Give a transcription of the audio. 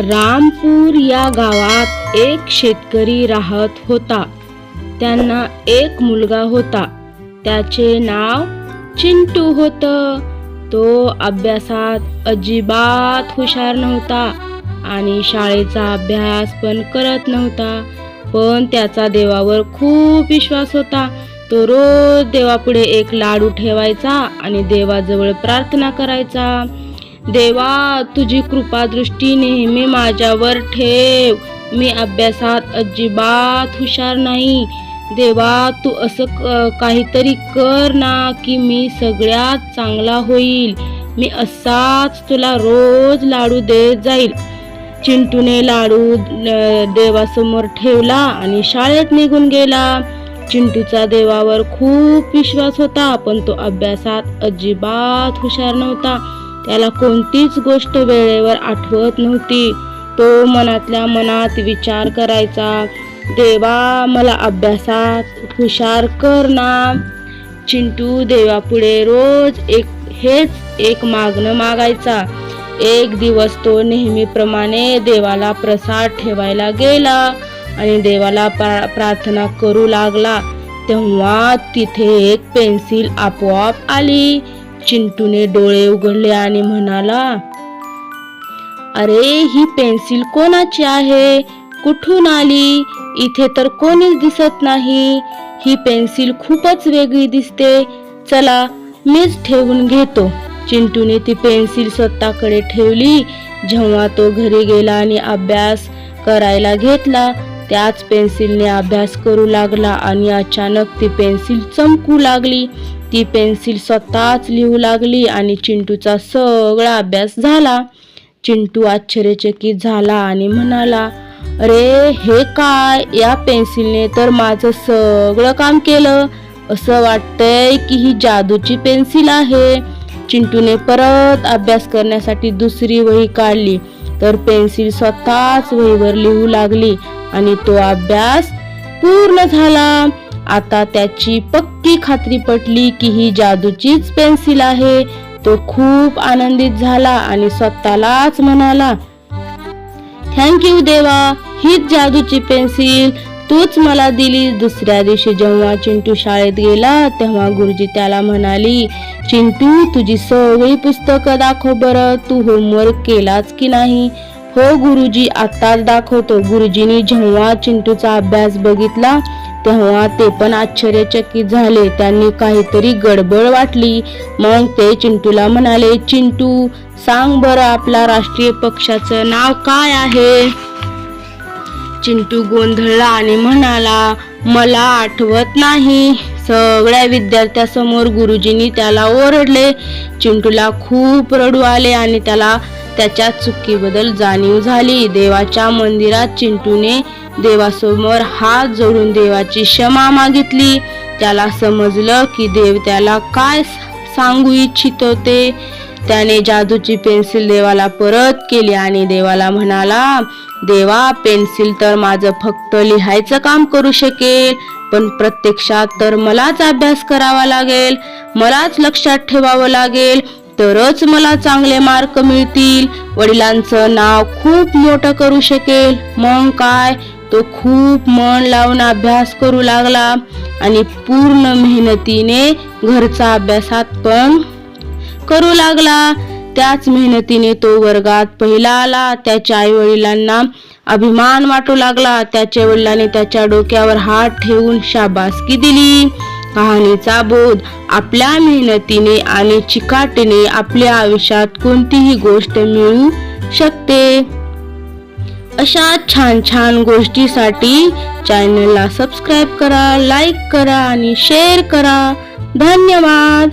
रामपूर या गावात एक शेतकरी राहत होता. त्यांना एक मुलगा होता. त्याचे नाव चिंटू होतं. तो अभ्यासात अजिबात हुशार नव्हता आणि शाळेचा अभ्यास पण करत नव्हता. पण त्याचा देवावर खूप विश्वास होता. तो रोज देवापुढे एक लाडू ठेवायचा आणि देवाजवळ प्रार्थना करायचा. देवा तुझी कृपादृष्टी नेहमी माझ्यावर ठेव. मी अभ्यासात अजिबात हुशार नाही. देवा तू असं काहीतरी कर ना की मी सगळ्यात चांगला होईल. मी असाच तुला रोज लाडू देत जाईल. चिंटूने लाडू देवासमोर ठेवला आणि शाळेत निघून गेला. चिंटूचा देवावर खूप विश्वास होता पण तो अभ्यासात अजिबात हुशार नव्हता. त्याला कोणतीच गोष्ट वेळेवर आठवत नव्हती. तो मनातल्या मनात विचार करायचा देवा मला अभ्यासात हुशार कर ना. चिंटू देवापुढे रोज एक हेच एक मागणं मागायचा. एक दिवस तो नेहमीप्रमाणे देवाला प्रसाद ठेवायला गेला आणि देवाला प्रा- प्रार्थना करू लागला. तेव्हा तिथे एक पेन्सिल आपोआप आली. चिंटूने डोळे उघडले आणि म्हणाला अरे ही पेन्सिल कोणाची आहे? कुठून आली? इथे तर कोणीच दिसत नाही. ही पेन्सिल खूपच वेगळी दिसते. चला मीच ठेवून घेतो. चिंटूने ती पेन्सिल स्वतःकडे ठेवली. जेव्हा तो घरी गेला आणि अभ्यास करायला घेतला त्याच पेन्सिलने अभ्यास करू लागला आणि अचानक ती पेन्सिल चमकू लागली. ती पेन्सिल स्वतःच लिहू लागली आणि चिंटूचा सगळा अभ्यास झाला. चिंटू आश्चर्यचकित झाला आणि म्हणाला अरे हे काय? या पेन्सिलने तर माझं सगळं काम केलं. असं वाटतंय की ही जादूची पेन्सिल आहे. चिंटूने परत अभ्यास करण्यासाठी दुसरी वही काढली. तर पेन्सिल स्वतःच वहीवर लिहू लागली आणि तो अभ्यास पूर्ण झाला. आता त्याची पक्की खात्री पटली की ही जादूचीच पेन्सिल आहे. तो खूप आनंदित झाला आणि स्वतःलाच म्हणाला थँक्यू देवा. हीच जादूची पेन्सिल. तूच मला दिली. दुसऱ्या दिवशी जेव्हा चिंटू शाळेत गेला तेव्हा गुरुजी त्याला म्हणाली चिंटू तुझी सगळी पुस्तकं दाखव बरं. तू होमवर्क केलाच की नाही? हो गुरुजी. आत्ताच दाखवतो. गुरुजींनी जेव्हा चिंटूचा अभ्यास बघितला तेव्हा ते पण आश्चर्यचकित झाले. त्यांनी काहीतरी गडबड वाटली. मग ते चिंटूला म्हणाले चिंटू सांग बरं आपला राष्ट्रीय पक्षाचं नाव काय आहे? चिंटू गोंधळला आणि म्हणाला मला आठवत नाही. सगळ्या विद्यार्थ्यासमोर गुरुजींनी त्याला ओरडले. चिंटूला खूप रडू आले आणि त्याला त्याच्या चुकीबद्दल जाणीव झाली. देवाच्या मंदिरात चिंटूने देवासमोर हात जोडून देवाची क्षमा मागितली. त्याला समजलं की देव त्याला काय सांगू इच्छित होते त्याने जादूची पेन्सिल देवाला परत केली आणि देवाला म्हणाला देवा पेन्सिल तर माझं फक्त लिहायचं काम करू शकेल पण प्रत्यक्षात तर मलाच अभ्यास करावा लागेल मलाच लक्षात ठेवावं लागेल तरच मला चांगले मार्क मिळतील. वडिलांचं नाव खूप मोठं करू शकेल. मग काय? तो खूप मन लावून अभ्यास करू लागला. आणि पूर्ण मेहनतीने घरचा अभ्यासात पण करू लागला. त्याच मेहनतीने तो वर्गात पहिला आला. त्याच्या आई वडिलांना अभिमान वाटू लागला. त्याच्या वडिलांनी त्याच्या डोक्यावर हात ठेवून शाबासकी दिली. कहाणीचा बोध. आपल्या मेहनतीने आणि चिकाटीने आपल्या आयुष्यात कोणतीही गोष्ट मिळू शकते. अशा छान छान गोष्टीसाठी चॅनलला सबस्क्राईब करा लाईक करा आणि शेअर करा. धन्यवाद.